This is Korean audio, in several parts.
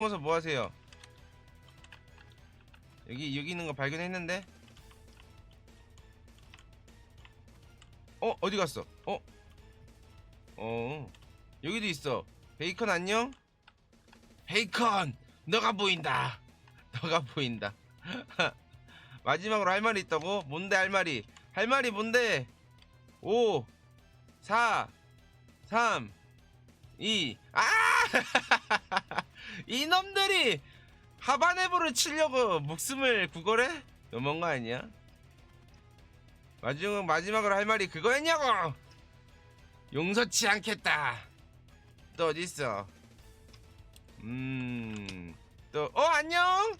숨어서 뭐 하세요? 여기 여기 있는 거 발견했는데? 어 어디 갔어? 어? 어 여기도 있어. 베이컨 안녕? 베이컨 너가 보인다. 너가 보인다. 마지막으로 할 말이 있다고? 뭔데 할 말이? 할 말이 뭔데? 5 4 3 2 아! 이놈들이 하바네보를 치려고 목숨을 구걸해? 너무한 거 아니야? 마지막, 마지막으로 할 말이 그거였냐고! 용서치 않겠다. 또 어딨어? 음, 또, 어, 안녕!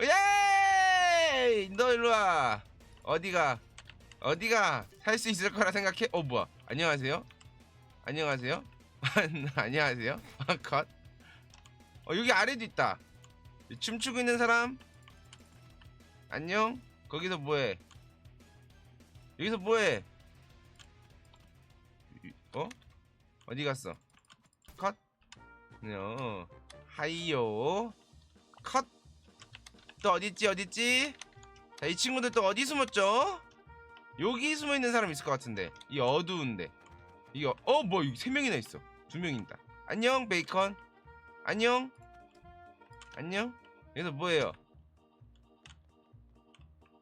예! 너 일로와. 어디가? 어디가? 살수 있을 거라 생각해? 어, 뭐야? 안녕하세요? 안녕하세요? 안녕하세요? 컷. 어, 여기 아래도 있다. 춤추고 있는 사람? 안녕? 거기서 뭐해? 여기서 뭐해? 어? 어디 갔어? 컷? 어, 하이요. 컷! 또 어딨지, 어딨지? 자, 이 친구들 또 어디 숨었죠? 여기 숨어 있는 사람 있을 것 같은데. 이 어두운데. 이거, 어, 뭐, 여기 세 명이나 있어. 두 명이다. 안녕, 베이컨. 안녕. 안녕. 여기서 뭐예요?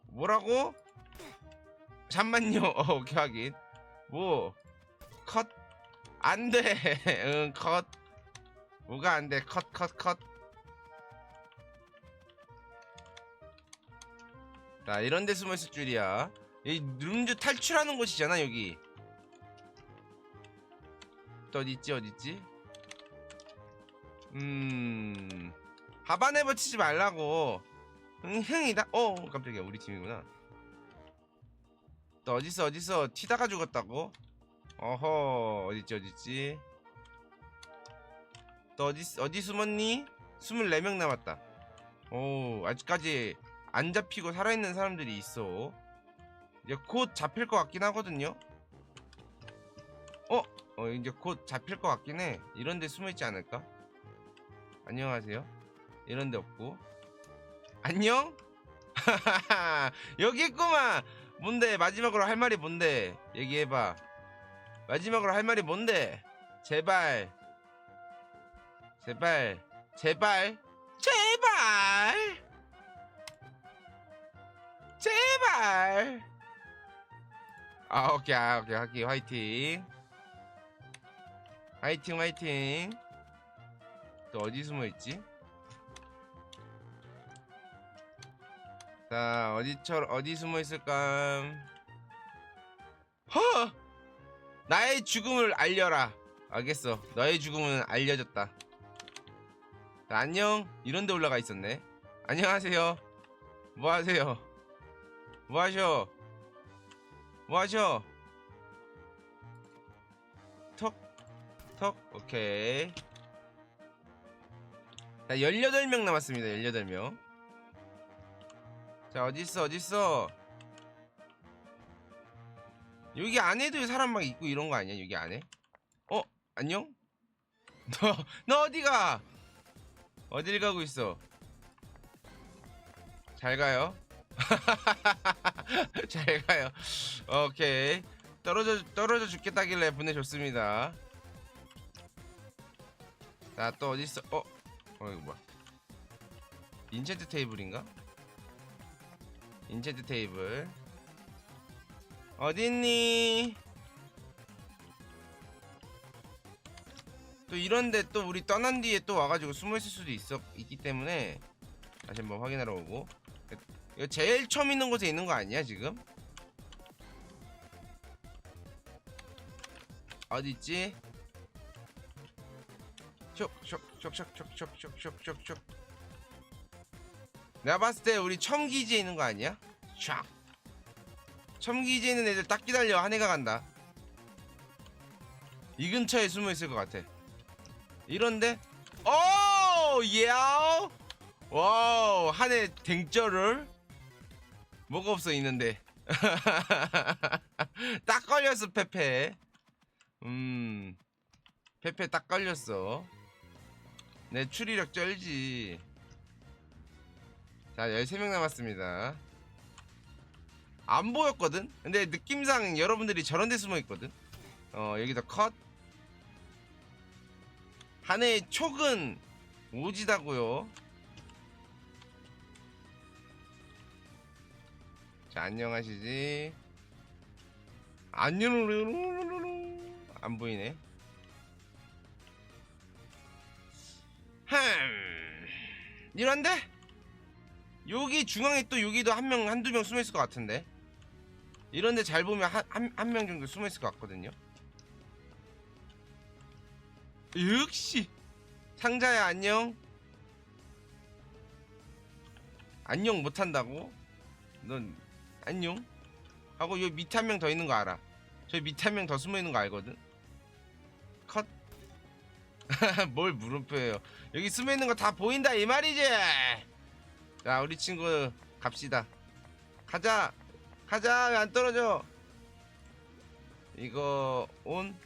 뭐라고? 잠만요. 어, 오케이 하긴. 뭐? 컷. 안 돼. 응, 컷. 뭐가 안 돼? 컷, 컷, 컷. 자, 이런 데 숨어 있을 줄이야. 이 룸주 탈출하는 곳이잖아, 여기. 또? 어디 있지? 음. 하바네버 치지 말라고. 응, 흥이다. 어, 깜짝이야. 우리 팀이구나. 또 어딨어, 어딨어? 튀다가 죽었다고? 어허, 어딨지, 어딨지? 또 어디, 어디 숨었니? 24명 남았다. 오, 아직까지 안 잡히고 살아있는 사람들이 있어. 이제 곧 잡힐 것 같긴 하거든요. 어? 어, 이제 곧 잡힐 것 같긴 해. 이런 데 숨어 있지 않을까? 안녕하세요. 이런 데 없고. 안녕? 여기 있구만! 뭔데? 마지막으로 할 말이 뭔데? 얘기해봐. 마지막으로 할 말이 뭔데? 제발. 제발. 제발. 제발! 제발! 아, 오케이, 아, 오케이, 화이팅. 화이팅, 화이팅. 또 어디 숨어 있지? 자, 어디처 어디 숨어 있을까? 허! 나의 죽음을 알려라. 알겠어. 너의 죽음은 알려졌다. 자, 안녕. 이런 데 올라가 있었네. 안녕하세요. 뭐 하세요? 뭐 하셔? 뭐 하셔? 턱, 턱, 오케이. 자, 18명 남았습니다. 18명. 자, 어딨어, 어딨어? 여기 안에도 사람 막 있고 이런 거 아니야, 여기 안에? 어, 안녕? 너, 너 어디가? 어딜 가고 있어? 잘 가요. 잘 가요. 오케이. 떨어져, 떨어져 죽겠다길래 보내줬습니다. 자, 또 어딨어? 어? 어, 이거 뭐야? 인체트 테이블인가? 인체트 테이블. 어딨니? 또 이런데 또 우리 떠난 뒤에 또 와가지고 숨어 있을 수도 있어 있기 때문에 다시 한번 확인하러 오고 이거 제일 처음 있는 곳에 있는 거 아니야 지금? 어디 있지? 쇽쇽쇽쇽쇽쇽쇽쇽쇽 내가 봤을 때 우리 첨기지에 있는 거 아니야? 샥 첨기지에 있는 애들 딱 기다려. 한 해가 간다. 이 근처에 숨어 있을 것 같아. 이런데 오 예! 와우 한해 댕쩌를 뭐가 없어 있는데. 딱 걸렸어 페페. 음 페페 딱 걸렸어 내 추리력 쩔지. 자 13명 남았습니다. 안 보였거든? 근데 느낌상 여러분들이 저런 데 숨어 있거든? 어 여기서 컷. 한 해의 촉은 오지다고요. 자 안녕하시지. 안녕 안 보이네 흠 이런데? 여기 중앙에 또 여기도 한 명 한두 명 숨어 있을 것 같은데. 이런데 잘 보면 한명 정도 숨어 있을 것 같거든요. 역시. 상자야 안녕. 안녕 못한다고? 넌 안녕? 하고 여기 밑에 한 명 더 있는 거 알아. 저기 밑에 한 명 더 숨어 있는 거 알거든? 컷 뭘 물음표예요. 여기 숨어 있는 거 다 보인다 이 말이지. 자 우리 친구 갑시다. 가자. 가자. 왜 안 떨어져? 이거 온.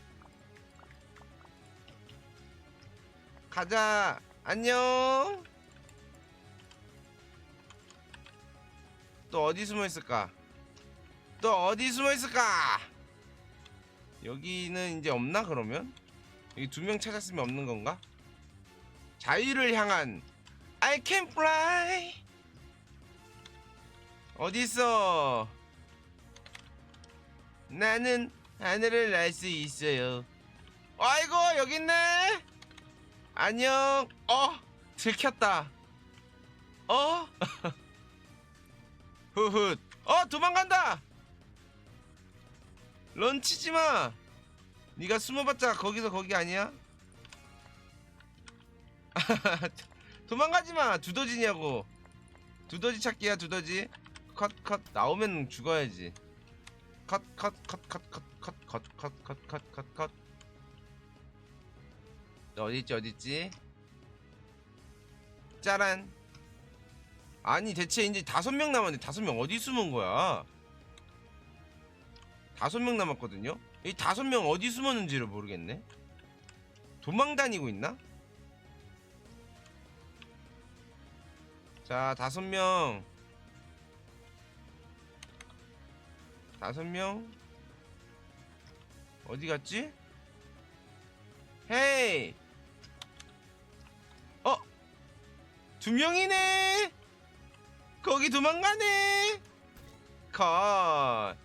가자. 안녕. 또 어디 숨어 있을까? 또 어디 숨어 있을까? 여기는 이제 없나 그러면 여기 두명 찾았으면 없는 건가? 자유를 향한 I can fly. 어디 있어 나는 하늘을 날 수 있어요. 아이고 여기 있네. 안녕. 어 들켰다. 어? 후훗. 어 도망간다. 런치지 마 네가 숨어봤자 거기서 거기 아니야 도망가지마 두더지냐고 두더지 찾기야 두더지 컷컷 나오면 죽어야지 컷컷컷컷컷컷컷컷컷컷 컷컷 어딨지 어딨지 짜란 아니 대체 이제 다섯 명 남았는데 다섯 명 어디 숨은 거야 다섯 명 남았거든요 이 다섯 명 어디 숨었는지를 모르겠네. 도망 다니고 있나? 자 다섯 명. 다섯 명. 어디 갔지? 헤이! 어? 두 명이네? 거기 도망가네? 컷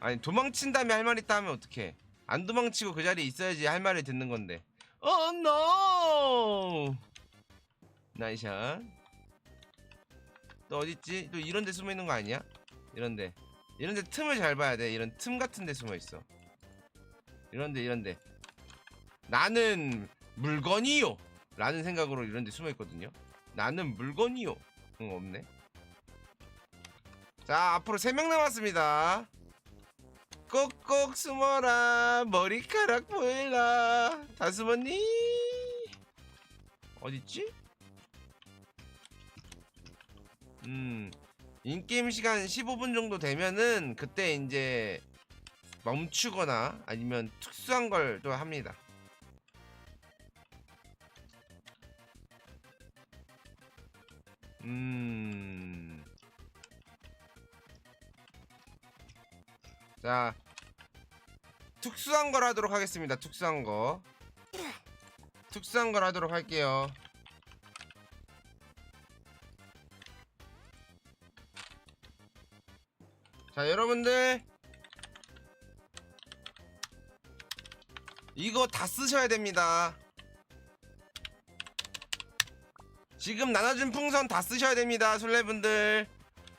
아니 도망친 다음에 할 말 있다 하면 어떡해? 안 도망치고 그 자리에 있어야지 할 말을 듣는 건데. 어 노! 나이샷. 또 어딨지? 또 이런 데 숨어 있는 거 아니야? 이런 데. 이런 데 틈을 잘 봐야 돼. 이런 틈 같은 데 숨어 있어. 이런 데 이런 데. 나는 물건이요! 라는 생각으로 이런 데 숨어 있거든요. 나는 물건이요! 응 없네. 자 앞으로 3명 남았습니다 꼭꼭 숨어라 머리카락 보일라 다 숨었니? 어딨지? 음 인게임 시간 15분 정도 되면은 그때 이제 멈추거나 아니면 특수한 걸 또 합니다 자. 특수한 걸 하도록 하겠습니다. 특수한 거. 특수한 걸 하도록 할게요. 자, 여러분들. 이거 다 쓰셔야 됩니다. 지금 나눠준 풍선 다 쓰셔야 됩니다 술래분들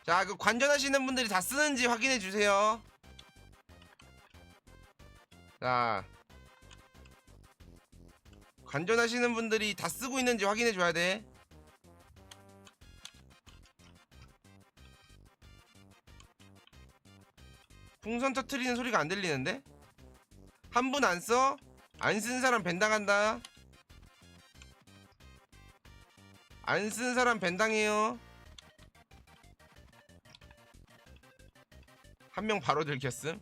자 그 관전하시는 분들이 다 쓰는지 확인해 주세요 자 관전하시는 분들이 다 쓰고 있는지 확인해 줘야 돼 풍선 터트리는 소리가 안 들리는데? 한 분 안 써? 안 쓴 사람 벤당한다 안 쓴 사람 벤당해요. 한 명 바로 들켰음.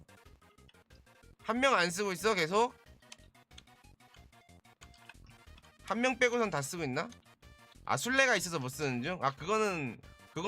한 명 안 쓰고 있어 계속. 한 명 빼고선 다 쓰고 있나? 아 술래가 있어서 못 쓰는 중? 아 그거는